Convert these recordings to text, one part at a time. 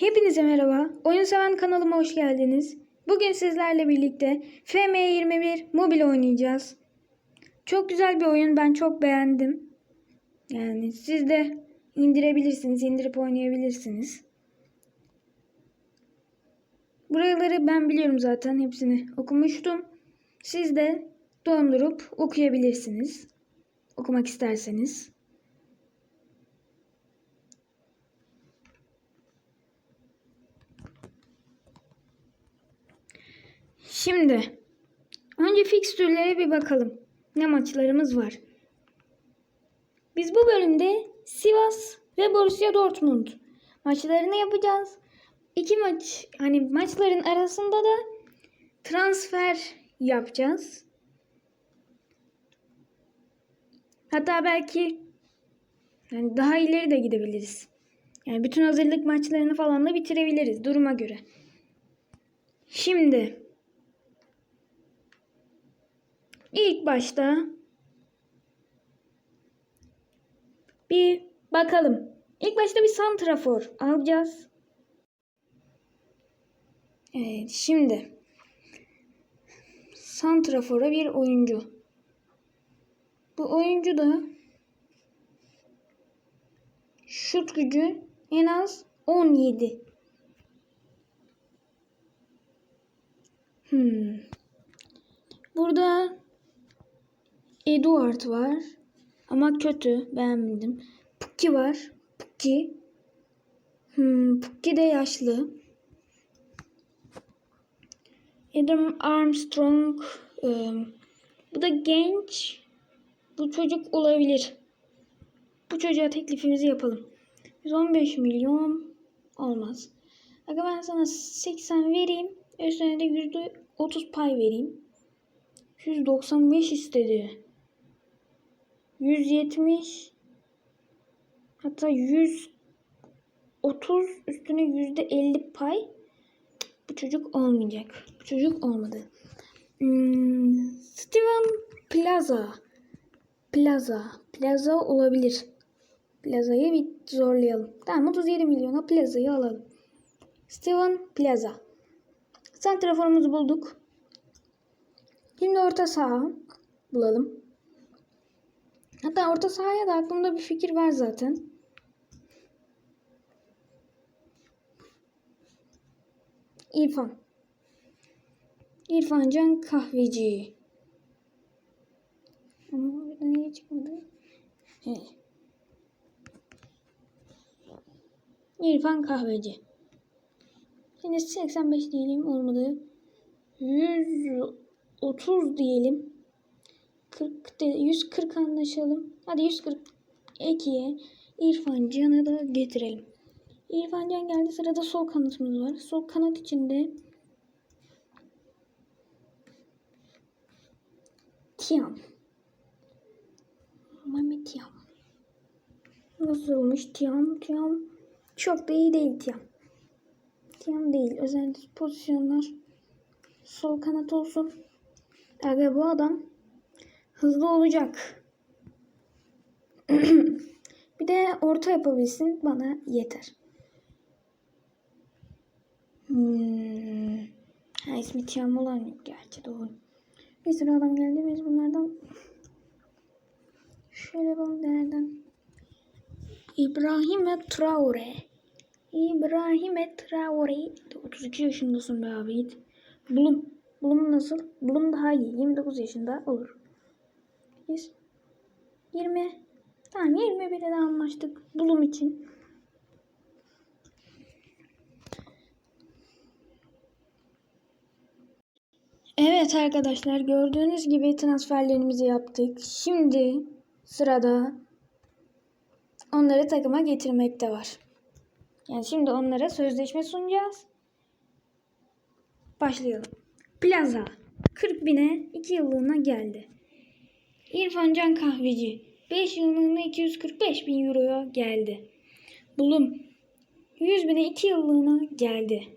Hepinize merhaba. Oyun seven kanalıma hoş geldiniz. Bugün sizlerle birlikte FM21 mobil oynayacağız. Çok güzel bir oyun. Ben çok beğendim. Yani siz de indirebilirsiniz, indirip oynayabilirsiniz. Buraları ben biliyorum zaten. Hepsini okumuştum. Siz de dondurup okuyabilirsiniz. Okumak isterseniz. Şimdi önce fikstürlere bir bakalım. Ne maçlarımız var? Biz bu bölümde Sivas ve Borussia Dortmund maçlarını yapacağız. İki maç hani maçların arasında da transfer yapacağız. Hatta belki yani daha ileri de gidebiliriz. Yani bütün hazırlık maçlarını falan da bitirebiliriz duruma göre. Şimdi ilk başta bir bakalım. İlk başta bir santrafor alacağız. Evet, şimdi santrafora bir oyuncu. Bu oyuncu da şut gücü en az 17. Hmm. Burada Eduard var. Ama kötü. Beğenmedim. Pukki var. Pukki. Hmm, Pukki de yaşlı. Adam Armstrong. ıı, bu da genç. Bu çocuk olabilir. Bu çocuğa teklifimizi yapalım. 115 milyon olmaz. Aga ben sana 80 vereyim. Üstüne de %30 pay vereyim. 195 istedi. 170 hatta 130 üstüne %50 pay. Bu çocuk olmayacak. Bu çocuk olmadı. Hmm, Steven Plaza. Plaza. Plaza olabilir. Plaza'yı bir zorlayalım. Tamam 37 milyona Plaza'yı alalım. Steven Plaza. Santraforumuzu bulduk. Şimdi orta saha bulalım. Hatta orta sahaya da aklımda bir fikir var zaten. İrfan. İrfan Can Kahveci. Ama burada niye çıkmadı? He. İrfan Kahveci. Şimdi 85 diyelim olmadı. 130 diyelim. 40 de, 140 anlaşalım. Hadi 142'ye İrfan Can'ı da getirelim. İrfan Can geldi. Sırada sol kanatımız var. Sol kanat içinde Tiam. Mehmet Tiam. Nasıl olmuş Tiam? Tiam çok da iyi değil Tiam. Tiam değil. Özellikle pozisyonlar sol kanat olsun. Aga bu adam hızlı olacak. bir de orta yapabilsin bana yeter. Hmm. Ha, ismi Tiam olan yok gerçi doğru. Bir sürü adam geldi biz bunlardan şöyle yapalım nereden? İbrahim Traore. İbrahim Traore. 32 yaşındasın be abi. Bulum. Bulum nasıl? Bulum daha iyi. 29 yaşında olur. Biz 20 Tamam 21'e de anlaştık. Bulum için. Evet arkadaşlar gördüğünüz gibi transferlerimizi yaptık. Şimdi sırada onları takıma getirmek de var. Yani şimdi onlara sözleşme sunacağız. Başlayalım. Plaza 40 bine 2 yıllığına geldi. İrfan Can Kahveci 5 yıllığına 245 bin euroya geldi. Bulum 100 bine 2 yıllığına geldi.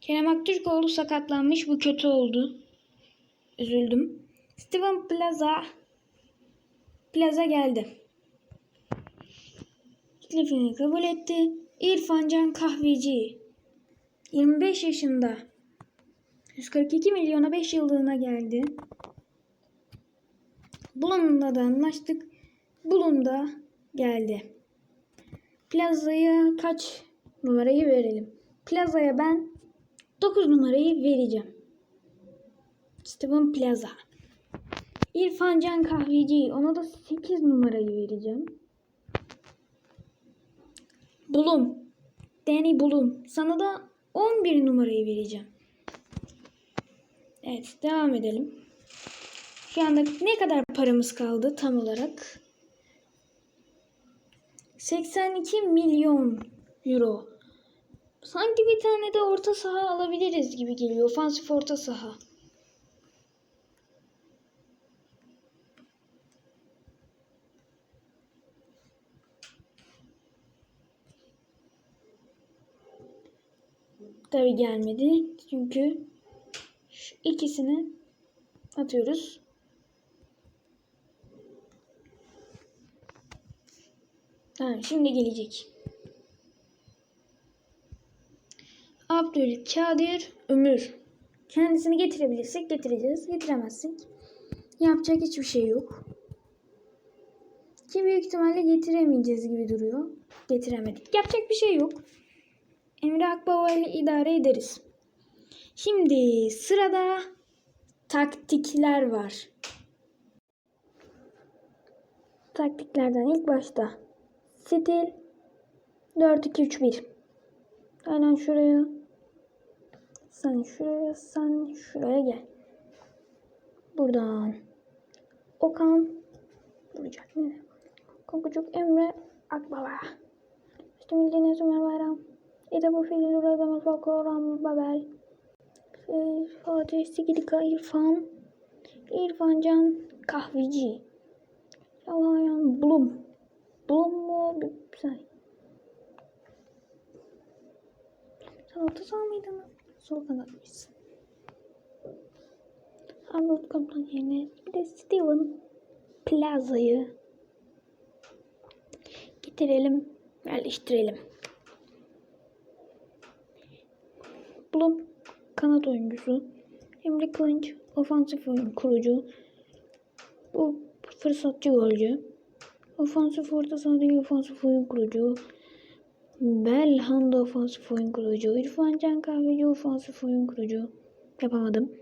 Kerem Aktürkoğlu sakatlanmış. Bu kötü oldu. Üzüldüm. Steven Plaza Plaza geldi. Teklifini kabul etti. İrfan Can Kahveci 25 yaşında 142 milyona 5 yıllığına geldi. Bulun'la da anlaştık. Bulun da geldi. Plaza'ya kaç numarayı verelim? Plaza'ya ben 9 numarayı vereceğim. Steven Plaza. İrfan Can Kahveci ona da 8 numarayı vereceğim. Bulum. Danny Bulum. Sana da 11 numarayı vereceğim. Evet devam edelim. Şu anda ne kadar paramız kaldı tam olarak? 82 milyon euro. Sanki bir tane de orta saha alabiliriz gibi geliyor. Ofansif orta saha. Tabi gelmedi. Çünkü şu ikisini atıyoruz. Tamam şimdi gelecek. Abdülkadir Ömür. Kendisini getirebilirsek getireceğiz. Getiremezsek yapacak hiçbir şey yok. Ki büyük ihtimalle getiremeyeceğiz gibi duruyor. Getiremedik. Yapacak bir şey yok. Emre Akbaba ile idare ederiz. Şimdi sırada taktikler var. Taktiklerden ilk başta stil 4-2-3-1. Aynen şuraya. Sen şuraya, sen şuraya gel. Buradan Okan duracak ne? Konkucuk Emre Akbaba. İşte Milli Ömer Bayram. İşte bu fiil üretmez Falko Orhan Babel. Şey, Fatih Sigidika İrfan. İrfan Can Kahveci. Yalayan Bulum. Bulum mu? Bir saniye. Sen orta saha mıydın? Sol kanat mısın? Arnold Kaplan yerine bir de Steven Plaza'yı getirelim, yerleştirelim. Bulum kanat oyuncusu. Emre Kılınç ofansif oyun kurucu. Bu fırsatçı golcü. Ofansif orta saha değil ofansif oyun kurucu. Belhanda ofansif oyun kurucu. İrfan Can Kahveci ofansif oyun kurucu. Yapamadım.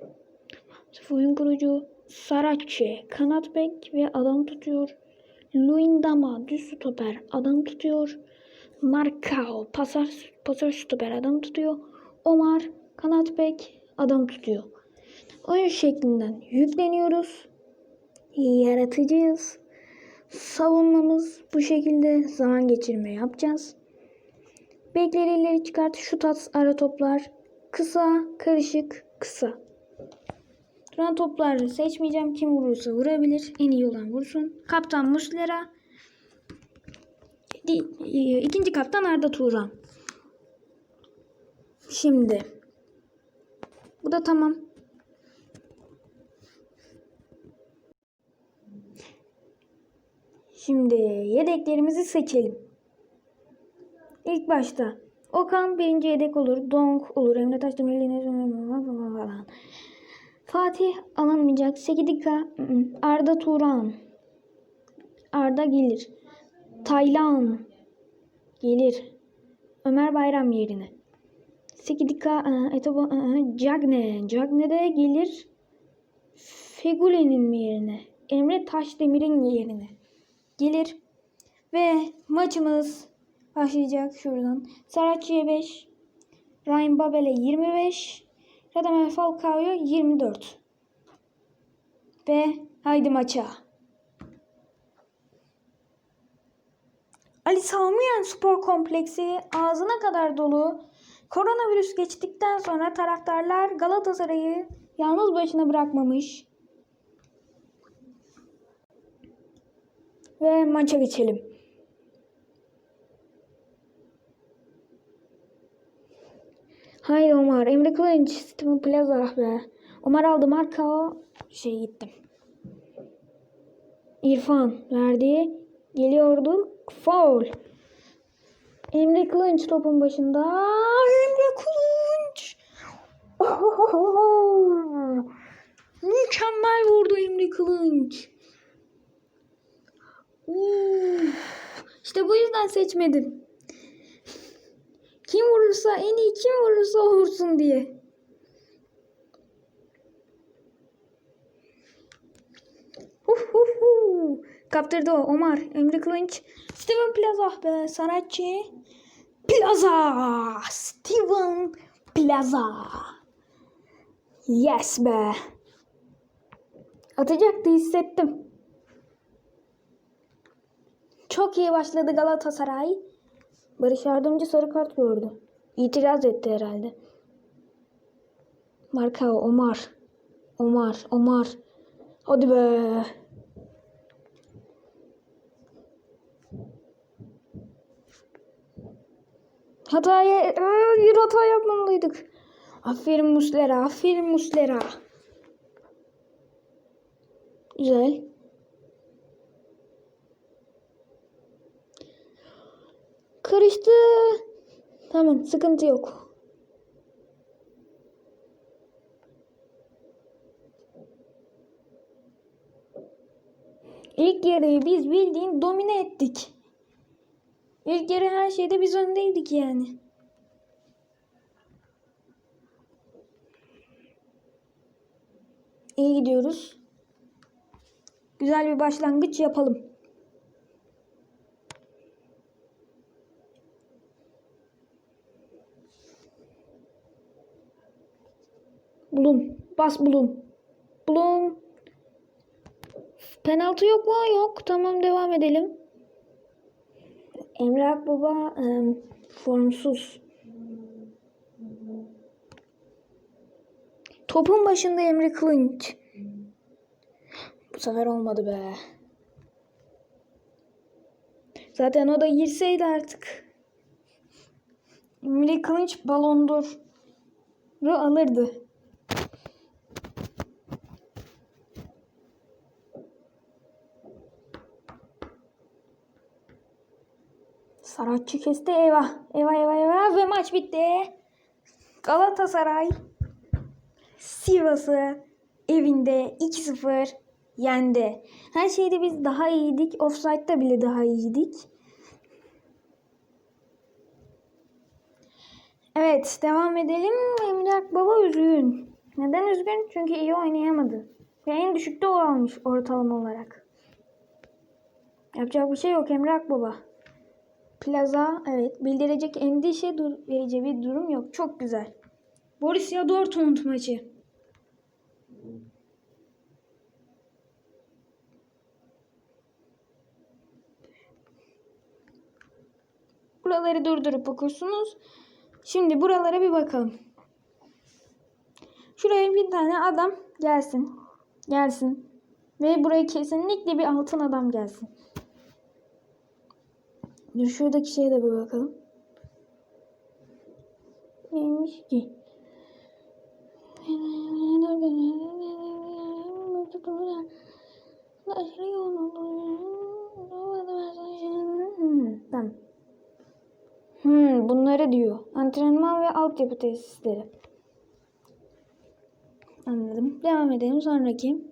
Ofansif oyun kurucu. Saraçe kanat bek ve adam tutuyor. Luindama düz stoper adam tutuyor. Marcao pasar, pasör stoper adam tutuyor. Omar kanat bek adam tutuyor. Oyun şeklinden yükleniyoruz. Yaratıcıyız. Savunmamız bu şekilde zaman geçirme yapacağız. Bekleri ileri çıkart. Şut at ara toplar. Kısa, karışık, kısa. Duran topları seçmeyeceğim. Kim vurursa vurabilir. En iyi olan vursun. Kaptan Muslera. Di- İkinci kaptan Arda Turan. Şimdi. Bu da tamam. Şimdi yedeklerimizi seçelim. İlk başta Okan birinci yedek olur. Donk olur. Emre Taşdemir, Enes falan. Fatih alınmayacak. Sekidika ı-ı. Arda Turan. Arda gelir. Taylan gelir. Ömer Bayram yerine. Sekidika ı, Etobo ı, Cagne. Cagne de gelir. Fegule'nin yerine. Emre Taşdemir'in yerine. Gelir. Ve maçımız başlayacak şuradan. Saracchi'ye 5. Ryan Babel'e 25. Radamel Falcao'ya 24. Ve haydi maça. Ali Samiyen Spor Kompleksi ağzına kadar dolu. Koronavirüs geçtikten sonra taraftarlar Galatasaray'ı yalnız başına bırakmamış. Ve maça geçelim. Haydi Omar. Emre Kılınç. Steven Plaza be. Omar aldı. Marka şey gittim. İrfan verdi. Geliyordu. Foul. Emre Kılınç topun başında. Emre Kılınç. Mükemmel vurdu Emre Kılınç. Uf. İşte bu yüzden seçmedim. Kim vurursa en iyi kim vurursa o vursun diye. Hu hu hu. Kaptırdı o Omar. Emre Kılınç. Steven Plaza be sanatçı. Plaza. Steven Plaza. Yes be. Atacaktı hissettim. Çok iyi başladı Galatasaray. Barış Yardımcı sarı kart gördü. İtiraz etti herhalde. Marka Omar. Omar, Omar. Hadi be. Hataya, bir hata yapmamalıydık. Aferin Muslera, aferin Muslera. Güzel. Karıştı. Tamam, sıkıntı yok. İlk yarıyı biz bildiğin domine ettik. İlk yarı her şeyde biz öndeydik yani. İyi gidiyoruz. Güzel bir başlangıç yapalım. Bulun. Bas bulun. Bulun. Penaltı yok mu? Yok. Tamam devam edelim. Emre Akbaba em, formsuz. Topun başında Emre Kılınç. Bu sefer olmadı be. Zaten o da girseydi artık. Emre Kılınç balondur. alırdı. Saratçı kesti. Eyvah. Eyvah eyvah eyvah. Ve maç bitti. Galatasaray Sivas'ı evinde 2-0 yendi. Her şeyde biz daha iyiydik. Offside'da bile daha iyiydik. Evet devam edelim. Emre Akbaba üzgün. Neden üzgün? Çünkü iyi oynayamadı. Ve en düşükte o almış ortalama olarak. Yapacak bir şey yok Emre Akbaba. Plaza evet bildirecek endişe verici bir durum yok. Çok güzel. Borussia Dortmund maçı. Buraları durdurup okursunuz. Şimdi buralara bir bakalım. Şuraya bir tane adam gelsin. Gelsin. Ve buraya kesinlikle bir altın adam gelsin. Dur şuradaki şeye de bir bakalım. Neymiş ki? Hmm, Tamam. Hmm, bunları diyor. Antrenman ve altyapı tesisleri. Anladım. Devam edelim sonraki.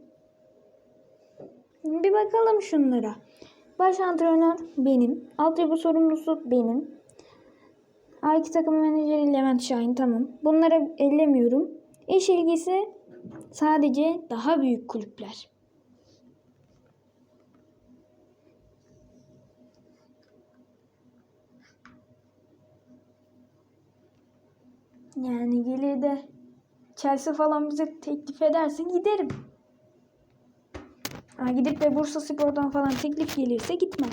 Bir bakalım şunlara. Baş antrenör benim. Altyapı sorumlusu benim. A2 takım menajeri Levent Şahin tamam. Bunları ellemiyorum. İş ilgisi sadece daha büyük kulüpler. Yani gelir de Chelsea falan bize teklif ederse giderim. Ha, gidip de Bursa Spor'dan falan teklif gelirse gitmem.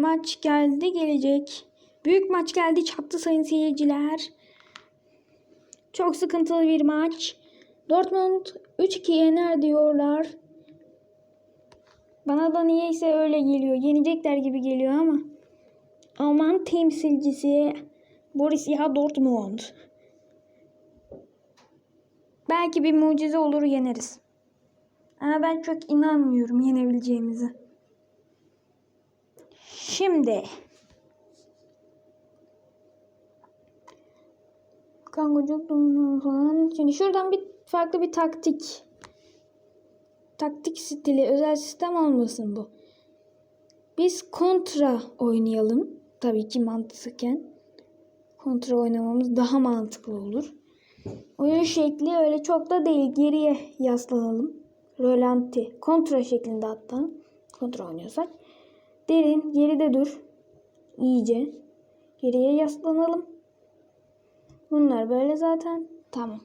Maç geldi gelecek. Büyük maç geldi çattı sayın seyirciler. Çok sıkıntılı bir maç. Dortmund 3-2 yener diyorlar. Bana da niyeyse öyle geliyor. Yenecekler gibi geliyor ama. Alman temsilcisi Borussia Dortmund. Belki bir mucize olur yeneriz. Ama ben çok inanmıyorum yenebileceğimize. Şimdi Kangocuk falan. Şimdi şuradan bir farklı bir taktik. Taktik stili, özel sistem olmasın bu. Biz kontra oynayalım. Tabii ki mantıken. Kontra oynamamız daha mantıklı olur. Oyun şekli öyle çok da değil. Geriye yaslanalım. Rölanti. Kontra şeklinde hatta. Kontra oynuyorsak. Derin. Geride dur. İyice. Geriye yaslanalım. Bunlar böyle zaten. Tamam.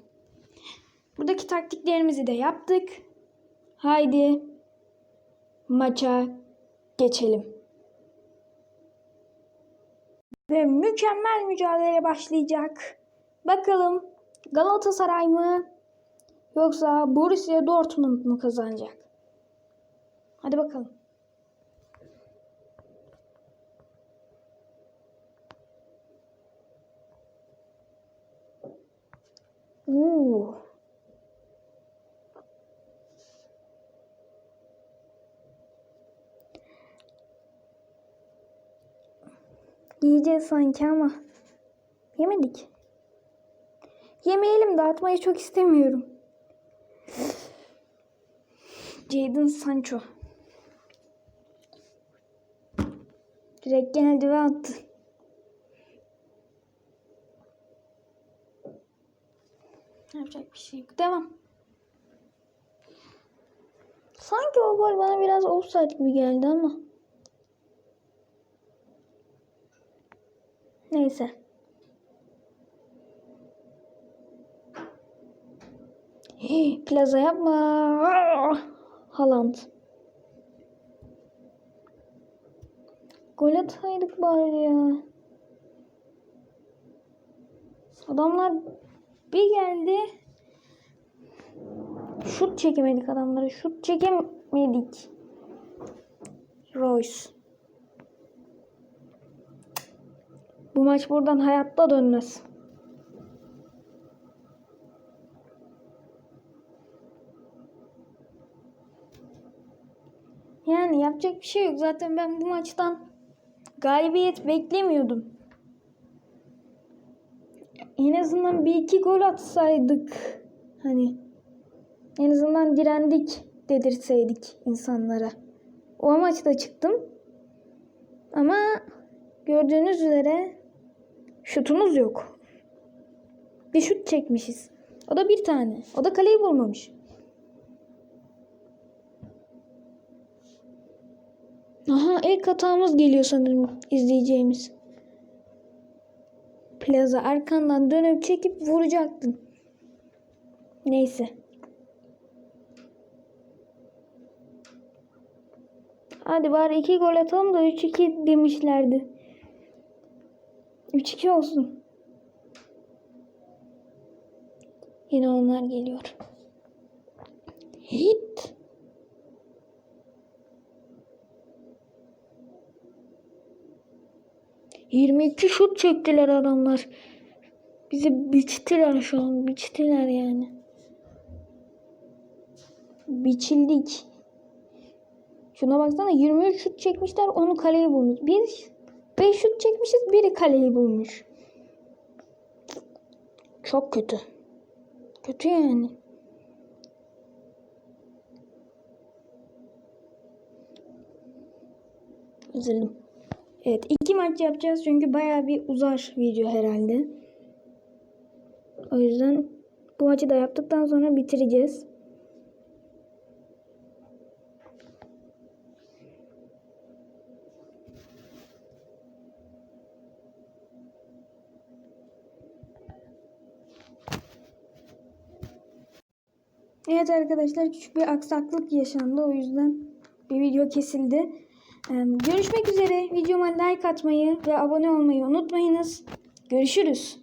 Buradaki taktiklerimizi de yaptık. Haydi maça geçelim. Ve mükemmel mücadele başlayacak. Bakalım Galatasaray mı yoksa Borussia Dortmund mu kazanacak? Hadi bakalım. Oo. Yiyeceğiz sanki ama yemedik. Yemeyelim dağıtmayı çok istemiyorum. Jadon Sancho. Direkt geldi ve attı. Yapacak bir şey yok. Devam. Sanki o gol bana biraz offside gibi geldi ama. Neyse. Plaza yapma. Haaland. Gol ataydık bari ya. Adamlar bir geldi. Şut çekemedik adamlara. Şut çekemedik. Royce. Bu maç buradan hayatta dönmez. Yani yapacak bir şey yok. Zaten ben bu maçtan galibiyet beklemiyordum. En azından bir iki gol atsaydık. Hani en azından direndik dedirseydik insanlara. O amaçla çıktım. Ama gördüğünüz üzere şutumuz yok. Bir şut çekmişiz. O da bir tane. O da kaleyi bulmamış. Aha ilk hatamız geliyor sanırım izleyeceğimiz. Plaza arkandan dönüp çekip vuracaktın. Neyse. Hadi bari iki gol atalım da 3-2 demişlerdi. 3-2 olsun. Yine onlar geliyor. Hit. Yirmi iki şut çektiler adamlar. Bizi biçtiler şu an. Biçtiler yani. Biçildik. Şuna baksana 23 şut çekmişler onu kaleyi bulmuş. Biz 5 şut çekmişiz biri kaleyi bulmuş. Çok kötü. Kötü yani. Üzüldüm. Evet iki maç yapacağız çünkü baya bir uzar video herhalde. O yüzden bu maçı da yaptıktan sonra bitireceğiz. Evet arkadaşlar küçük bir aksaklık yaşandı. O yüzden bir video kesildi. Ee, Görüşmek üzere. Videoma like atmayı ve abone olmayı unutmayınız. Görüşürüz.